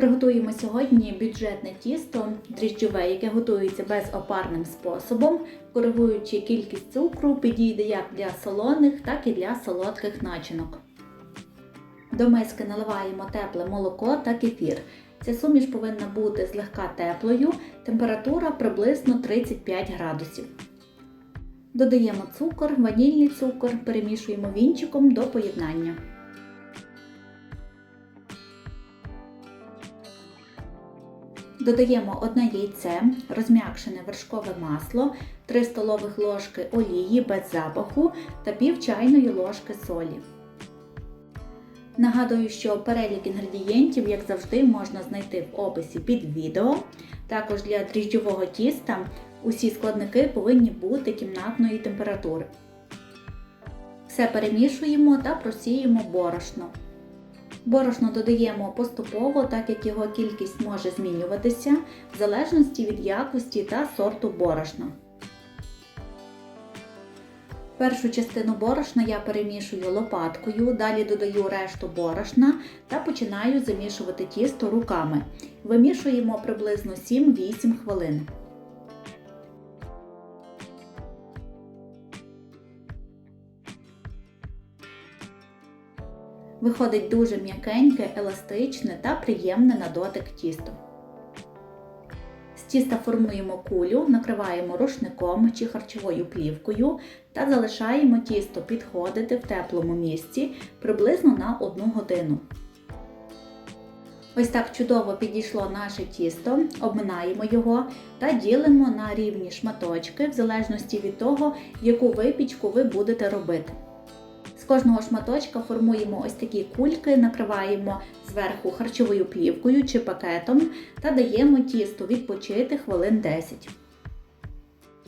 Приготуємо сьогодні бюджетне тісто дріжджове, яке готується безопарним способом, коригуючи кількість цукру, підійде як для солоних, так і для солодких начинок. До миски наливаємо тепле молоко та кефір. Ця суміш повинна бути злегка теплою, температура приблизно 35 градусів. Додаємо цукор, ванільний цукор, перемішуємо вінчиком до поєднання. Додаємо одне яйце, розм'якшене вершкове масло, 3 столових ложки олії без запаху та пів чайної ложки солі. Нагадую, що перелік інгредієнтів, як завжди, можна знайти в описі під відео. Також для дріжджового тіста усі складники повинні бути кімнатної температури. Все перемішуємо та просіємо борошно. Борошно додаємо поступово, так як його кількість може змінюватися в залежності від якості та сорту борошна. Першу частину борошна я перемішую лопаткою, далі додаю решту борошна та починаю замішувати тісто руками. Вимішуємо приблизно 7-8 хвилин. Виходить дуже м'якеньке, еластичне та приємне на дотик тісто. З тіста формуємо кулю, накриваємо рушником чи харчовою плівкою та залишаємо тісто підходити в теплому місці приблизно на 1 годину. Ось так чудово підійшло наше тісто, обминаємо його та ділимо на рівні шматочки в залежності від того, яку випічку ви будете робити. Кожного шматочка формуємо ось такі кульки, накриваємо зверху харчовою плівкою чи пакетом та даємо тісту відпочити хвилин 10.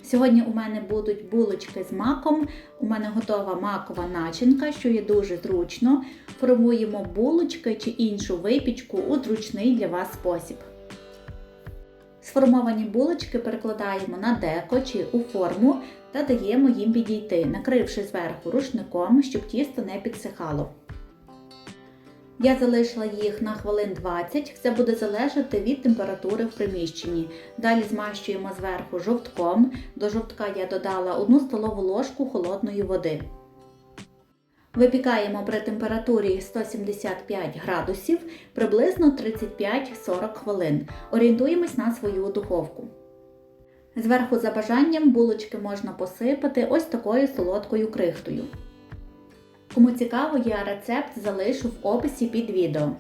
Сьогодні у мене будуть булочки з маком, у мене готова макова начинка, що є дуже зручно. Формуємо булочки чи іншу випічку у зручний для вас спосіб. Сформовані булочки перекладаємо на деко чи у форму та даємо їм підійти, накривши зверху рушником, щоб тісто не підсихало. Я залишила їх на хвилин 20, все буде залежати від температури в приміщенні. Далі змащуємо зверху жовтком. До жовтка я додала 1 столову ложку холодної води. Випікаємо при температурі 175 градусів приблизно 35-40 хвилин. Орієнтуємось на свою духовку. Зверху за бажанням булочки можна посипати ось такою солодкою крихтою. Кому цікаво, я рецепт залишу в описі під відео.